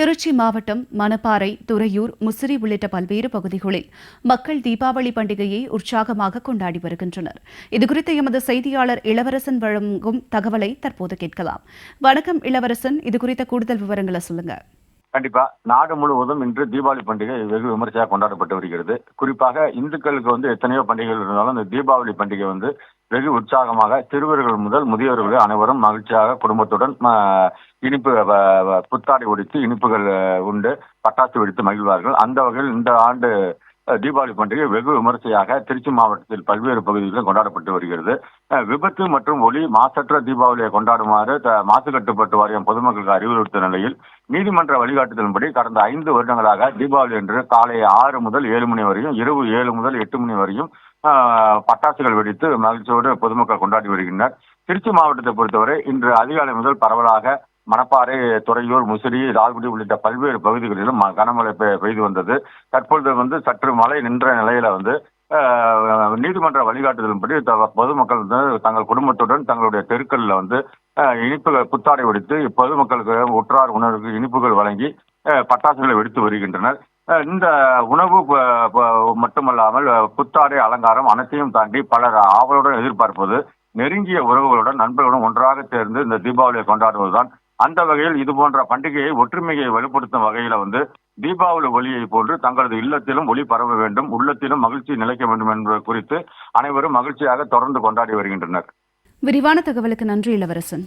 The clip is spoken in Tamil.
திருச்சி மாவட்டம் மணப்பாறை துறையூர் முசிறி உள்ளிட்ட பல்வேறு பகுதிகளில் மக்கள் தீபாவளி பண்டிகையை உற்சாகமாக கொண்டாடி வருகின்றனர். இதுகுறித்து எமது செய்தியாளர் இளவரசன் வழங்கும் தகவலை தற்போது கேட்கலாம். வணக்கம் இளவரசன் இதுகுறித்த கூடுதல் விவரங்களை சொல்லுங்க. கண்டிப்பா. நாடு முழுவதும் இன்று தீபாவளி பண்டிகை வெகு விமர்சையாக கொண்டாடப்பட்டு வருகிறது. குறிப்பாக இந்துக்களுக்கு வந்து எத்தனையோ பண்டிகைகள் இருந்தாலும் இந்த தீபாவளி பண்டிகை வந்து வெகு உற்சாகமாக சிறுவர்கள் முதல் முதியவர்கள் அனைவரும் மகிழ்ச்சியாக குடும்பத்துடன் இனிப்பு வ- புத்தாடை ஒடித்து இனிப்புகள் உண்டு பட்டாசு வெடித்து மகிழ்வார்கள். அந்த வகையில் இந்த ஆண்டு தீபாவளி பண்டிகை வெகு விமர்சையாக திருச்சி மாவட்டத்தில் பல்வேறு பகுதிகளில் கொண்டாடப்பட்டு வருகிறது. விபத்து மற்றும் ஒளி மாசற்ற தீபாவளியை கொண்டாடுமாறு மாசு கட்டுப்பாட்டு வாரியம் பொதுமக்களுக்கு அறிவுறுத்த நிலையில் நீதிமன்ற வழிகாட்டுதலின்படி கடந்த ஐந்து வருடங்களாக தீபாவளி அன்று காலை ஆறு முதல் ஏழு மணி வரையும் இரவு ஏழு முதல் எட்டு மணி வரையும் பட்டாசுகள் வெடித்து மகிழ்ச்சியோடு பொதுமக்கள் கொண்டாடி வருகின்றனர். திருச்சி மாவட்டத்தை பொறுத்தவரை இன்று அதிகாலை முதல் பரவலாக மணப்பாறை துறையூர் முசிறி லால்குடி உள்ளிட்ட பல்வேறு பகுதிகளிலும் கனமழை பெய்து வந்தது. தற்பொழுது வந்து சற்று மழை நின்ற நிலையில வந்து நீதிமன்ற வழிகாட்டுதலின்படி த- பொதுமக்கள் வந்து தங்கள் குடும்பத்துடன் தங்களுடைய தெருக்களில் வந்து இனிப்புகள் புத்தாடை வெடித்து பொதுமக்களுக்கு உற்றார் உணர்வுக்கு இனிப்புகள் வழங்கி பட்டாசுகளை வெடித்து வருகின்றனர். இந்த உணவு மட்டுமல்லாமல் புத்தாடை அலங்காரம் அனைத்தையும் தாண்டி பலர் ஆவலுடன் எதிர்பார்ப்பது நெருங்கிய உறவுகளுடன் நண்பர்களுடன் ஒன்றாக சேர்ந்து இந்த தீபாவளியை கொண்டாடுவதுதான் அந்த வகையில் இது போன்ற பண்டிகையை ஒற்றுமையை வலுப்படுத்தும் வகையில வந்து தீபாவளி ஒளியை போன்று தங்களது இல்லத்திலும் ஒளி பரவ வேண்டும் உள்ளத்திலும் மகிழ்ச்சி நிலைக்க வேண்டும் என்பது குறித்து அனைவரும் மகிழ்ச்சியாக தொடர்ந்து கொண்டாடி வருகின்றனர். விரிவான தகவலுக்கு நன்றி இளவரசன்.